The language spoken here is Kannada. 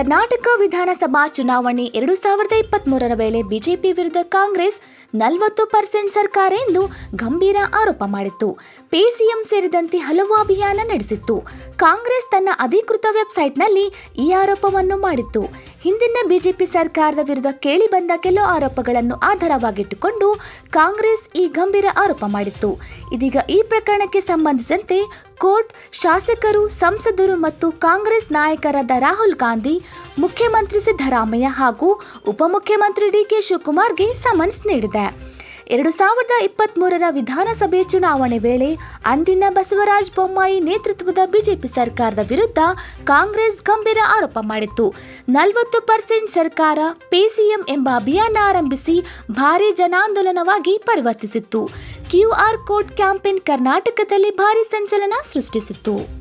ಕರ್ನಾಟಕ ವಿಧಾನಸಭಾ ಚುನಾವಣೆ ಎರಡು ಸಾವಿರದ ಇಪ್ಪತ್ಮೂರರ ವೇಳೆ ಬಿಜೆಪಿ ವಿರುದ್ಧ ಕಾಂಗ್ರೆಸ್ ನಲವತ್ತು ಪರ್ಸೆಂಟ್ ಸರ್ಕಾರ ಎಂದು ಗಂಭೀರ ಆರೋಪ ಮಾಡಿತ್ತು. ಪಿಸಿಎಂ ಸೇರಿದಂತೆ ಹಲವು ಅಭಿಯಾನ ನಡೆಸಿತ್ತು. ಕಾಂಗ್ರೆಸ್ ತನ್ನ ಅಧಿಕೃತ ವೆಬ್ಸೈಟ್ನಲ್ಲಿ ಈ ಆರೋಪವನ್ನು ಮಾಡಿತ್ತು. ಹಿಂದಿನ ಬಿಜೆಪಿ ಸರ್ಕಾರದ ವಿರುದ್ಧ ಕೇಳಿಬಂದ ಕೆಲವು ಆರೋಪಗಳನ್ನು ಆಧಾರವಾಗಿಟ್ಟುಕೊಂಡು ಕಾಂಗ್ರೆಸ್ ಈ ಗಂಭೀರ ಆರೋಪ ಮಾಡಿತ್ತು. ಇದೀಗ ಈ ಪ್ರಕರಣಕ್ಕೆ ಸಂಬಂಧಿಸಿದಂತೆ ಕೋರ್ಟ್ ಶಾಸಕರು, ಸಂಸದರು ಮತ್ತು ಕಾಂಗ್ರೆಸ್ ನಾಯಕರಾದ ರಾಹುಲ್ ಗಾಂಧಿ, ಮುಖ್ಯಮಂತ್ರಿ ಸಿದ್ದರಾಮಯ್ಯ ಹಾಗೂ ಉಪಮುಖ್ಯಮಂತ್ರಿ ಡಿಕೆ ಶಿವಕುಮಾರ್ಗೆ ಸಮನ್ಸ್ ನೀಡಿದೆ. ಎರಡು ಸಾವಿರದ ಇಪ್ಪತ್ತ್ಮೂರರ ವಿಧಾನಸಭೆ ಚುನಾವಣೆ ವೇಳೆ ಅಂದಿನ ಬಸವರಾಜ ಬೊಮ್ಮಾಯಿ ನೇತೃತ್ವದ ಬಿಜೆಪಿ ಸರ್ಕಾರದ ವಿರುದ್ಧ ಕಾಂಗ್ರೆಸ್ ಗಂಭೀರ ಆರೋಪ ಮಾಡಿತ್ತು. ನಲವತ್ತು ಪರ್ಸೆಂಟ್ ಸರ್ಕಾರ ಪಿಸಿಎಂ ಎಂಬ ಅಭಿಯಾನ ಆರಂಭಿಸಿ ಭಾರೀ ಜನಾಂದೋಲನವಾಗಿ ಪರಿವರ್ತಿಸಿತ್ತು. ಕ್ಯೂಆರ್ ಕೋಡ್ ಕ್ಯಾಂಪೇನ್ ಕರ್ನಾಟಕದಲ್ಲಿ ಭಾರೀ ಸಂಚಲನ ಸೃಷ್ಟಿಸಿತ್ತು.